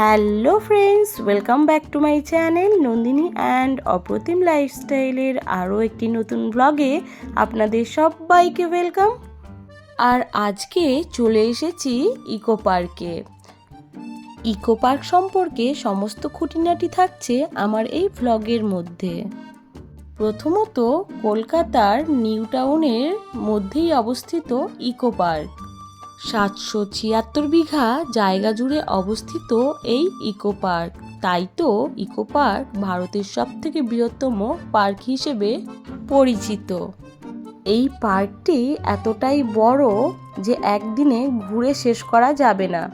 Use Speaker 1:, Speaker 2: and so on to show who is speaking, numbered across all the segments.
Speaker 1: Hello friends, welcome back to my channel Nandini and Aprotim লাইফস্টাইলের আরও একটি নতুন ব্লগে আপনাদের সবাইকে ওয়েলকাম। আর আজকে চলে এসেছি ইকো পার্কে। ইকো পার্ক সম্পর্কে সমস্ত খুঁটিনাটি থাকছে আমার এই ভ্লগের মধ্যে। প্রথমত কলকাতার নিউ টাউনের মধ্যেই অবস্থিত ইকো পার্ক। সাতশো ছিয়াত্তর বিঘা জায়গা জুড়ে অবস্থিত এই ইকো পার্ক। তাই তো ইকো পার্ক ভারতের সব থেকে বৃহত্তম পার্ক হিসেবে পরিচিত। এই পার্কটি এতটাই বড় যে একদিনে ঘুরে শেষ করা যাবে না।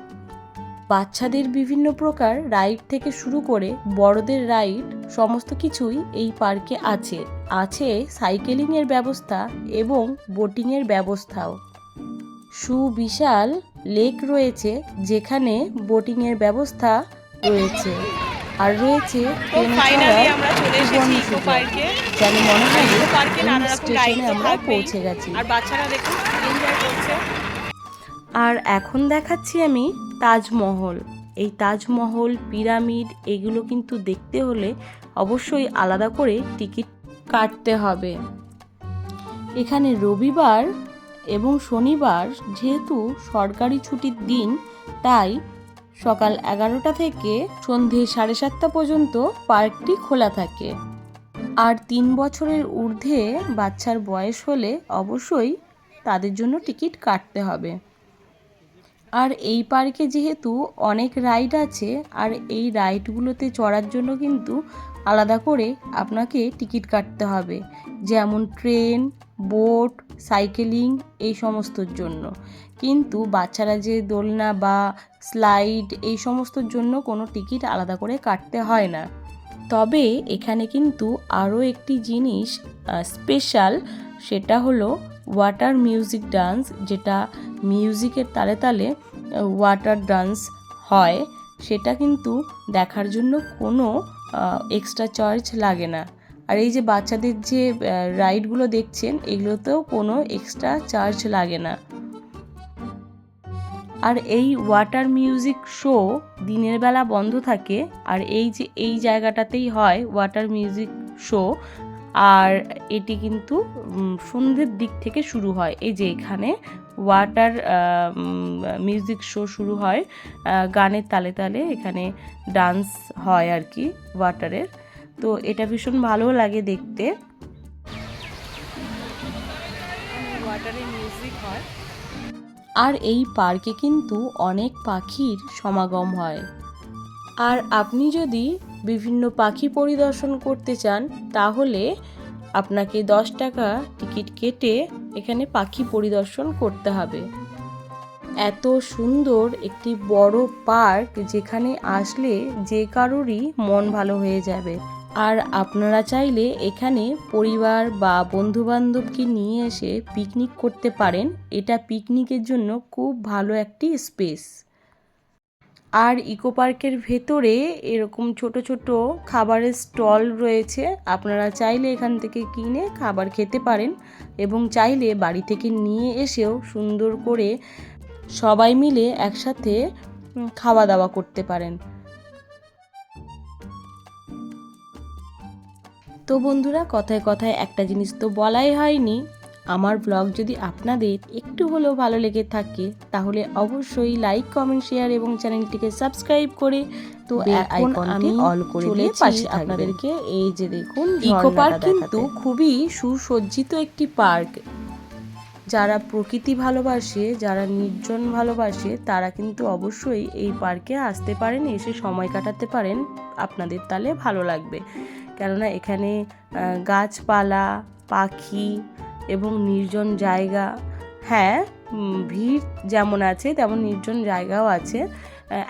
Speaker 1: বাচ্চাদের বিভিন্ন প্রকার রাইড থেকে শুরু করে বড়দের রাইড, সমস্ত কিছুই এই পার্কে আছে। আছে সাইকেলিংয়ের ব্যবস্থা এবং বোটিংয়ের ব্যবস্থাও। সুবিশাল লেক রয়েছে যেখানে বোটিংয়ের ব্যবস্থা রয়েছে। আর রয়েছে যেন মনে হয় স্টেশনে আমরা পৌঁছে গেছি।
Speaker 2: আর
Speaker 1: এখন দেখাচ্ছি আমি তাজমহল। এই তাজমহল পিরামিড এগুলো কিন্তু দেখতে হলে অবশ্যই আলাদা করে টিকিট কাটতে হবে। এখানে রবিবার এবং শনিবার যেহেতু সরকারি ছুটির দিন, তাই সকাল এগারোটা থেকে সন্ধে সাড়ে সাতটা পর্যন্ত পার্কটি খোলা থাকে। আর তিন বছরের ঊর্ধ্বে বাচ্চার বয়স হলে অবশ্যই তাদের জন্য টিকিট কাটতে হবে। আর এই পার্কে যেহেতু অনেক রাইড আছে, আর এই রাইডগুলোতে চড়ার জন্য কিন্তু আলাদা করে আপনাকে টিকিট কাটতে হবে। যেমন ট্রেন বোট, সাইকেলিং এই সমস্তর জন্য। কিন্তু বাচ্চারা যে দোলনা বা স্লাইড এই সমস্তর জন্য কোনো টিকিট আলাদা করে কাটতে হয় না। তবে এখানে কিন্তু আরও একটি জিনিস স্পেশাল সেটা হলো ওয়াটার মিউজিক ডান্স, যেটা মিউজিকের তালে তালে ওয়াটার ডান্স হয়। সেটা কিন্তু দেখার জন্য কোনো এক্সট্রা চার্জ লাগে না। আর এই যে বাচ্চাদের যে রাইডগুলো দেখছেন, এগুলোতেও কোনো এক্সট্রা চার্জ লাগে না। আর এই ওয়াটার মিউজিক শো দিনের বেলা বন্ধ থাকে, আর এই যে, এই জায়গাটাতেই হয় ওয়াটার মিউজিক শো আর এটি কিন্তু সন্ধ্যের দিক থেকে শুরু হয়। এই যে এখানে ওয়াটার মিউজিক শো শুরু হয় গানের তালে তালে এখানে ডান্স হয় আর কি ওয়াটারের তো এটা ভীষণ ভালো লাগে দেখতে। আর এই পার্কে কিন্তু অনেক পাখির সমাগম হয়। আর আপনি যদি বিভিন্ন পাখি পরিদর্শন করতে চান, তাহলে আপনাকে দশ টাকা টিকিট কেটে এখানে পাখি পরিদর্শন করতে হবে। এত সুন্দর একটি বড় পার্ক যেখানে আসলে যে কারোরই মন ভালো হয়ে যাবে। আর আপনারা চাইলে এখানে পরিবার বা বন্ধুবান্ধবকে নিয়ে এসে পিকনিক করতে পারেন। এটা পিকনিকের জন্য খুব ভালো একটি স্পেস আর ইকো পার্কের ভেতরে এরকম ছোট ছোট খাবারের স্টল রয়েছে। আপনারা চাইলে এখান থেকে কিনে খাবার খেতে পারেন এবং চাইলে বাড়ি থেকে নিয়ে এসেও সুন্দর করে সবাই মিলে একসাথে খাওয়া দাওয়া করতে পারেন। তো বন্ধুরা কথায় কথায় একটা জিনিস তো বলাই হয়নি। আমার ব্লগ যদি আপনাদের একটু হলেও ভালো লেগে থাকে তাহলে অবশ্যই লাইক কমেন্ট শেয়ার এবং চ্যানেলটিকে সাবস্ক্রাইব করে তো এখন আমি
Speaker 3: all করে দিয়ে
Speaker 1: পাশে
Speaker 3: পাশে
Speaker 1: আপনাদেরকে এই যে দেখুন ইকো পার্ক কিন্তু খুবই সুসজ্জিত একটি পার্ক যারা প্রকৃতি ভালোবাসে যারা নির্জন ভালোবাসে তারা কিন্তু অবশ্যই এই পার্কে আসতে পারেন এসে সময় কাটাতে পারেন। আপনাদের তাহলে ভালো লাগবে। কেননা এখানে গাছপালা, পাখি এবং নির্জন জায়গা হ্যাঁ ভিড় যেমন আছে তেমন নির্জন জায়গাও আছে।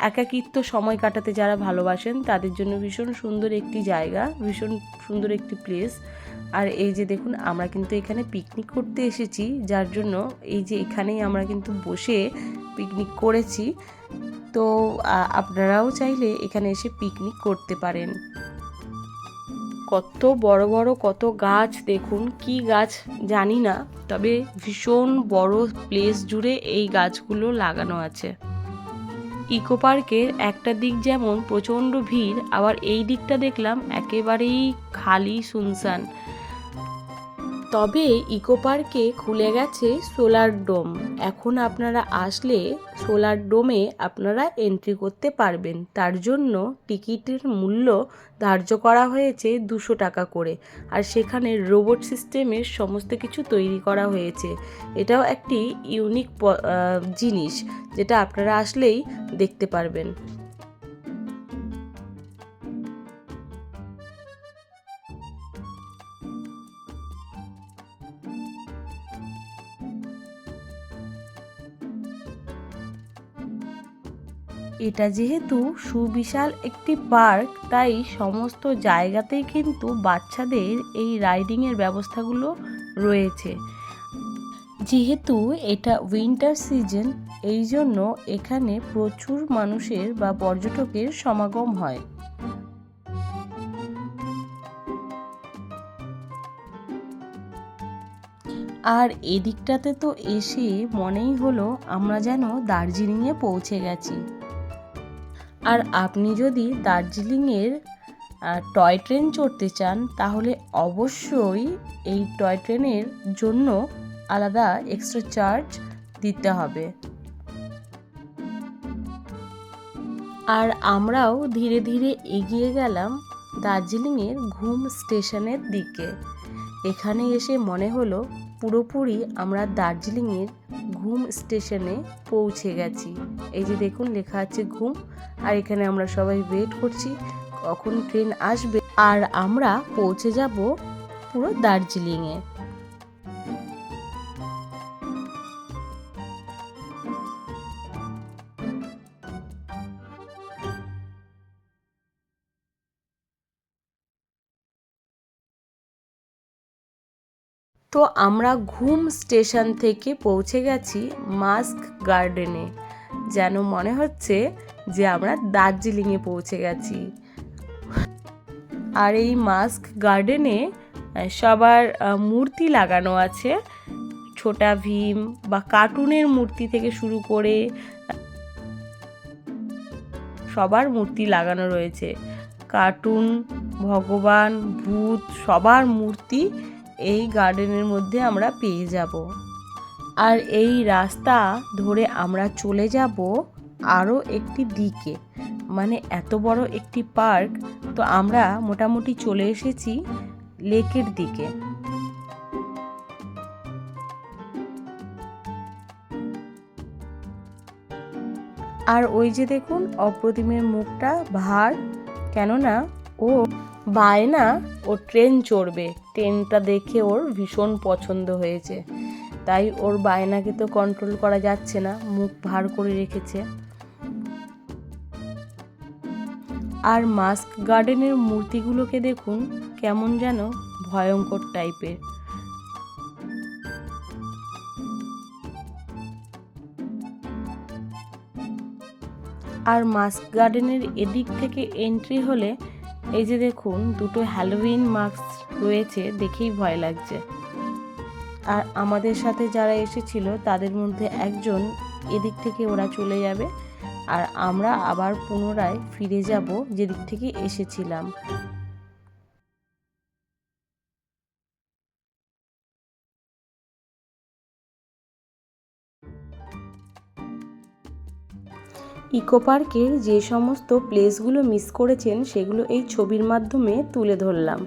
Speaker 1: একাকিত্ব সময় কাটাতে যারা ভালোবাসেন তাদের জন্য ভীষণ সুন্দর একটি জায়গা, ভীষণ সুন্দর একটি প্লেস আর এই যে দেখুন, আমরা কিন্তু এখানে পিকনিক করতে এসেছি, যার জন্য এই যে এখানেই আমরা কিন্তু বসে পিকনিক করেছি। তো আপনারাও চাইলে এখানে এসে পিকনিক করতে পারেন। কত বড় বড় কত গাছ, দেখুন কি গাছ জানি না, তবে ভীষণ বড় প্লেস জুড়ে এই গাছগুলো লাগানো আছে। ইকো পার্কের একটা দিক যেমন প্রচণ্ড ভিড়, আবার এই দিকটা দেখলাম একেবারেই খালি শুনশান। তবে ইকো পার্কে খুলে গেছে সোলার ডোম। এখন আপনারা আসলে সোলার ডোমে আপনারা এন্ট্রি করতে পারবেন। তার জন্য টিকিটের মূল্য ধার্য করা হয়েছে দুশো টাকা করে। আর সেখানে রোবট সিস্টেমের সমস্ত কিছু তৈরি করা হয়েছে। এটাও একটি ইউনিক জিনিস যেটা আপনারা আসলেই দেখতে পারবেন। এটা যেহেতু সুবিশাল একটি পার্ক, তাই সমস্ত জায়গাতেই কিন্তু বাচ্চাদের এই রাইডিংয়ের ব্যবস্থাগুলো রয়েছে। যেহেতু এটা উইন্টার সিজন, এই জন্য এখানে প্রচুর মানুষের বা পর্যটকের সমাগম হয়। আর এদিকটাতে তো এসে মনেই হলো আমরা যেন দার্জিলিংয়ে পৌঁছে গেছি। আর আপনি যদি দার্জিলিংয়ের টয় ট্রেন চড়তে চান, তাহলে অবশ্যই এই টয় ট্রেনের জন্য আলাদা এক্সট্রা চার্জ দিতে হবে। আর আমরাও ধীরে ধীরে এগিয়ে গেলাম দার্জিলিংয়ের ঘুম স্টেশনের দিকে। এখানে এসে মনে হলো পুরোপুরি আমরা দার্জিলিংয়ের ঘুম স্টেশনে পৌঁছে গেছি। এই যে দেখুন, লেখা আছে ঘুম, আর এখানে আমরা সবাই ওয়েট করছি কখন ট্রেন আসবে। আর আমরা পৌঁছে যাব পুরো দার্জিলিংয়ে। তো আমরা ঘুম স্টেশন থেকে পৌঁছে গেছি মাস্ক গার্ডেনে। যেন মনে হচ্ছে যে আমরা দার্জিলিংয়ে পৌঁছে গেছি। আর এই মাস্ক গার্ডেনে সবার মূর্তি লাগানো আছে। ছোটা ভীম বা কার্টুনের মূর্তি থেকে শুরু করে, সবার মূর্তি লাগানো রয়েছে। কার্টুন, ভগবান, ভূত, সবার মূর্তি এই গার্ডেনের মধ্যে আমরা পেয়ে যাব। আর এই রাস্তা ধরে আমরা চলে যাব আরও একটি দিকে মানে এত বড় একটি পার্ক তো আমরা মোটামুটি চলে এসেছি লেকের দিকে। আর ওই যে দেখুন, অপ্রতিমের মুখটা ভার, কেননা ও বায়না ও ট্রেন চড়বে। ট্রেনটা দেখে ওর ভীষণ পছন্দ হয়েছে। তাই ওর বায়নাকে তো কন্ট্রোল করা যাচ্ছে না, মুখ ভার করে রেখেছে। আর মাস্ক গার্ডেনের মূর্তিগুলোকে দেখুন, কেমন যেন ভয়ঙ্কর টাইপের। আর মাস্ক গার্ডেনের এদিক থেকে এন্ট্রি হলে এই যে দেখুন, দুটো হ্যালোউইন মাস্ক রয়েছে, দেখেই ভয় লাগছে। আর আমাদের সাথে যারা এসেছিল, তাদের মধ্যে একজন এদিক থেকে ওরা চলে যাবে, আর আমরা আবার পুনরায় ফিরে যাব যেদিক থেকে এসেছিলাম। ইকো পার্কের যে সমস্ত প্লেসগুলো মিস করেছেন সেগুলো এই ছবির মাধ্যমে তুলে ধরলাম।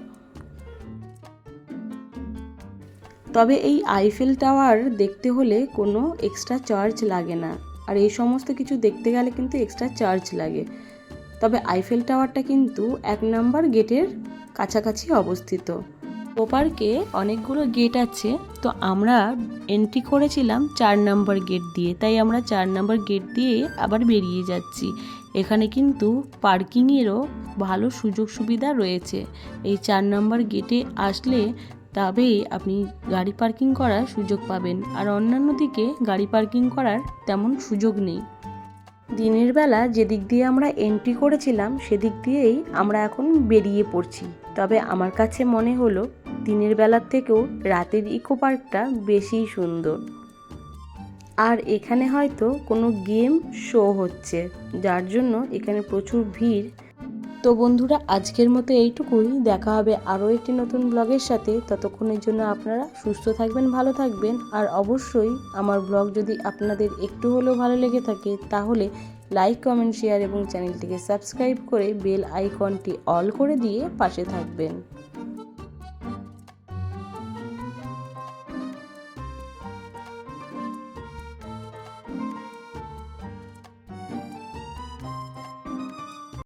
Speaker 1: তবে এই আইফেল টাওয়ার দেখতে হলে কোনো এক্সট্রা চার্জ লাগে না। আর এই সমস্ত কিছু দেখতে গেলে কিন্তু এক্সট্রা চার্জ লাগে। তবে আইফেল টাওয়ারটা কিন্তু এক নাম্বার গেটের কাছাকাছি অবস্থিত। ও পার্কে অনেকগুলো গেট আছে, তো আমরা এন্ট্রি করেছিলাম চার নাম্বার গেট দিয়ে, তাই আমরা চার নাম্বার গেট দিয়ে আবার বেরিয়ে যাচ্ছি। এখানে কিন্তু পার্কিংয়েরও ভালো সুযোগ সুবিধা রয়েছে। এই চার নাম্বার গেটে আসলে তবেই আপনি গাড়ি পার্কিং করার সুযোগ পাবেন, আর অন্যান্য দিকে গাড়ি পার্কিং করার তেমন সুযোগ নেই। দিনের বেলা যেদিক দিয়ে আমরা এন্ট্রি করেছিলাম, সেদিক দিয়েই আমরা এখন বেরিয়ে পড়ছি। তবে আমার কাছে মনে হলো দিনের বেলার থেকেও রাতের ইকো পার্কটা বেশি সুন্দর। আর এখানে হয়তো কোনো গেম শো হচ্ছে, যার জন্য এখানে প্রচুর ভিড়। তো বন্ধুরা, আজকের মতো এইটুকুই। দেখা হবে আরও একটি নতুন ব্লগের সাথে। ততক্ষণের জন্য আপনারা সুস্থ থাকবেন, ভালো থাকবেন। আর অবশ্যই আমার ব্লগ যদি আপনাদের একটু হলেও ভালো লেগে থাকে, তাহলে লাইক, কমেন্ট, শেয়ার এবং চ্যানেলটিকে সাবস্ক্রাইব করে বেল আইকনটি অল করে দিয়ে পাশে থাকবেন।